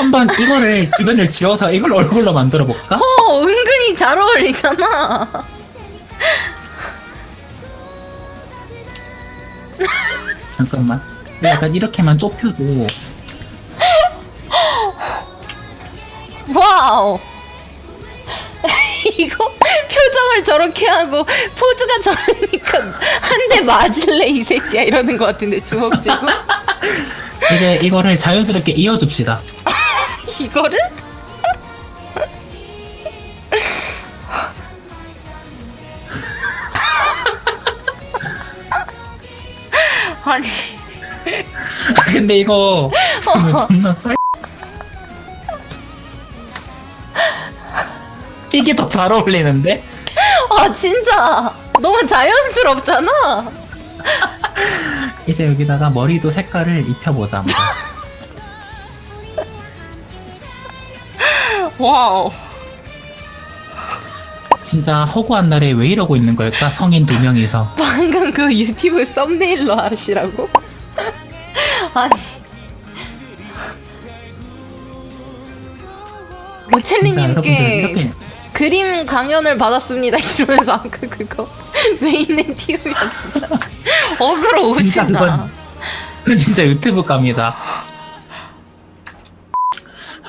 한번 이거를 주변을 지워서 이걸 얼굴로 만들어 볼까? 어, 은근히 잘 어울리잖아. 잠깐만. 약간 이렇게만 좁혀도 와우. 이거 표정을 저렇게 하고 포즈가 저러니까 한 대 맞을래 이 새끼야 이러는 것 같은데 주먹 쥐고 이제 이거를 자연스럽게 이어줍시다. 이거를? 아니 아, 근데 이거 존나 쌀. 이게 더 잘 어울리는데? 아 진짜 너무 자연스럽잖아 이제 여기다가 머리도 색깔을 입혀보자. 한번. 와우 진짜 허구한 날에 왜 이러고 있는 걸까? 성인 두 명이서. 방금 그 유튜브 썸네일로 하시라고? 아니 진짜 여러분들 로첼리님께 이렇게 그림 강연을 받았습니다 이러면서 아까 그거 왜 있는 띄우면 진짜 어그로 진짜 오진다 그건 그건 진짜 유튜브 감이다.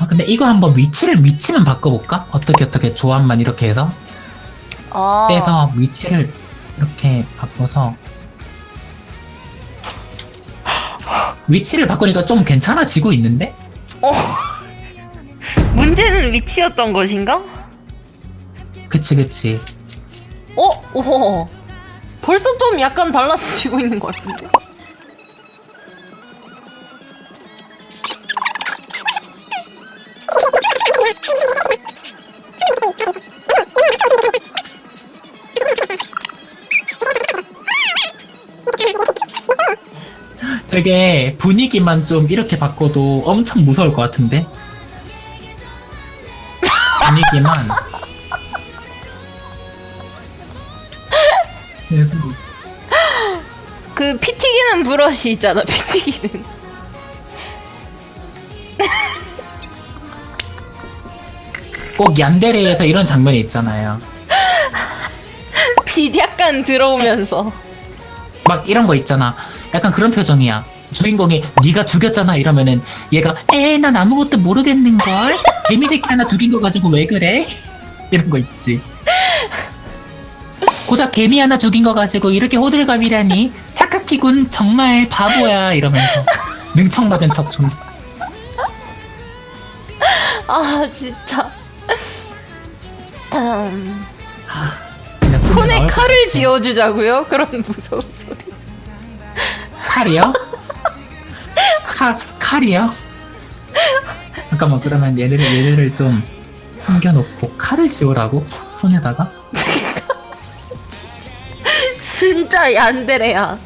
아 근데 이거 한번 위치를 위치만 바꿔볼까? 어떻게 어떻게 조합만 이렇게 해서 아, 떼서 위치를 이렇게 바꿔서 위치를 바꾸니까 좀 괜찮아지고 있는데? 문제는 위치였던 것인가? 그치 그치 어? 오 벌써 좀 약간 달라지고 있는 것 같은데 되게 분위기만 좀 이렇게 바꿔도 엄청 무서울 것 같은데? 분위기만 그래서 그피 튀기는 브러쉬 있잖아 피 튀기는 꼭 얀데레에서 이런 장면이 있잖아요 피 약간 들어오면서 막 이런 거 있잖아. 약간 그런 표정이야. 주인공이 네가 죽였잖아. 이러면은 얘가 에 난 아무것도 모르겠는 걸? 개미 새끼 하나 죽인 거 가지고 왜 그래? 이런 거 있지. 고작 개미 하나 죽인 거 가지고 이렇게 호들갑이라니. 타카키 군 정말 바보야. 이러면서 능청 맞은 척 좀. 아 진짜. 음, 그냥 손에 나올 칼을 것 같아. 쥐어주자고요? 그런 무서운 소리 칼이요? 칼 칼이요? 잠깐만 그러면 얘네를 얘네를 좀 숨겨놓고 칼을 지우라고 손에다가 진짜 얀데레야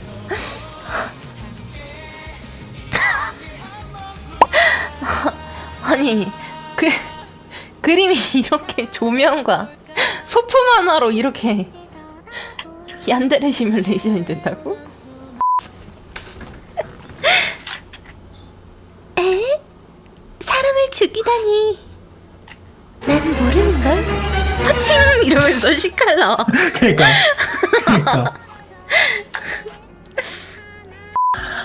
아니 그 그림이 이렇게 조명과 소품 하나로 이렇게 얀데레 시뮬레이션이 된다고? 에? 사람을 죽이다니. 난 모르는걸? 터칭 이러면서 시칼 나와. 그러니까. 그러니까.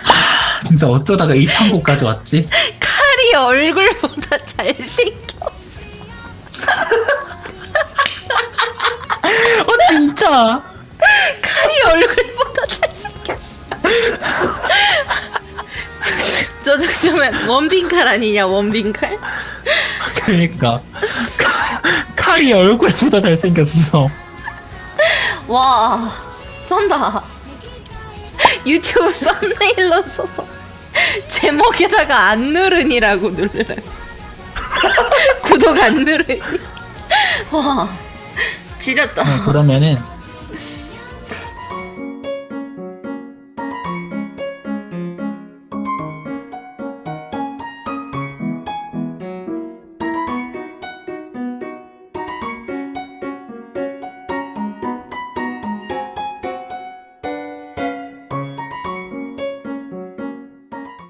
하, 진짜 어쩌다가 이 판국까지 왔지? 칼이 얼굴보다 잘생겼어. 어 진짜? 칼이 얼굴보다 잘생겼어. 저 정도면 원빈 칼 아니냐 원빈 칼? 그러니까. 칼이 얼굴보다 잘생겼어. 와 쩐다. 유튜브 썸네일로 써서 제목에다가 안 누른이라고 누르래. 구독 안 누르니. 와 지렸다. 네, 그러면은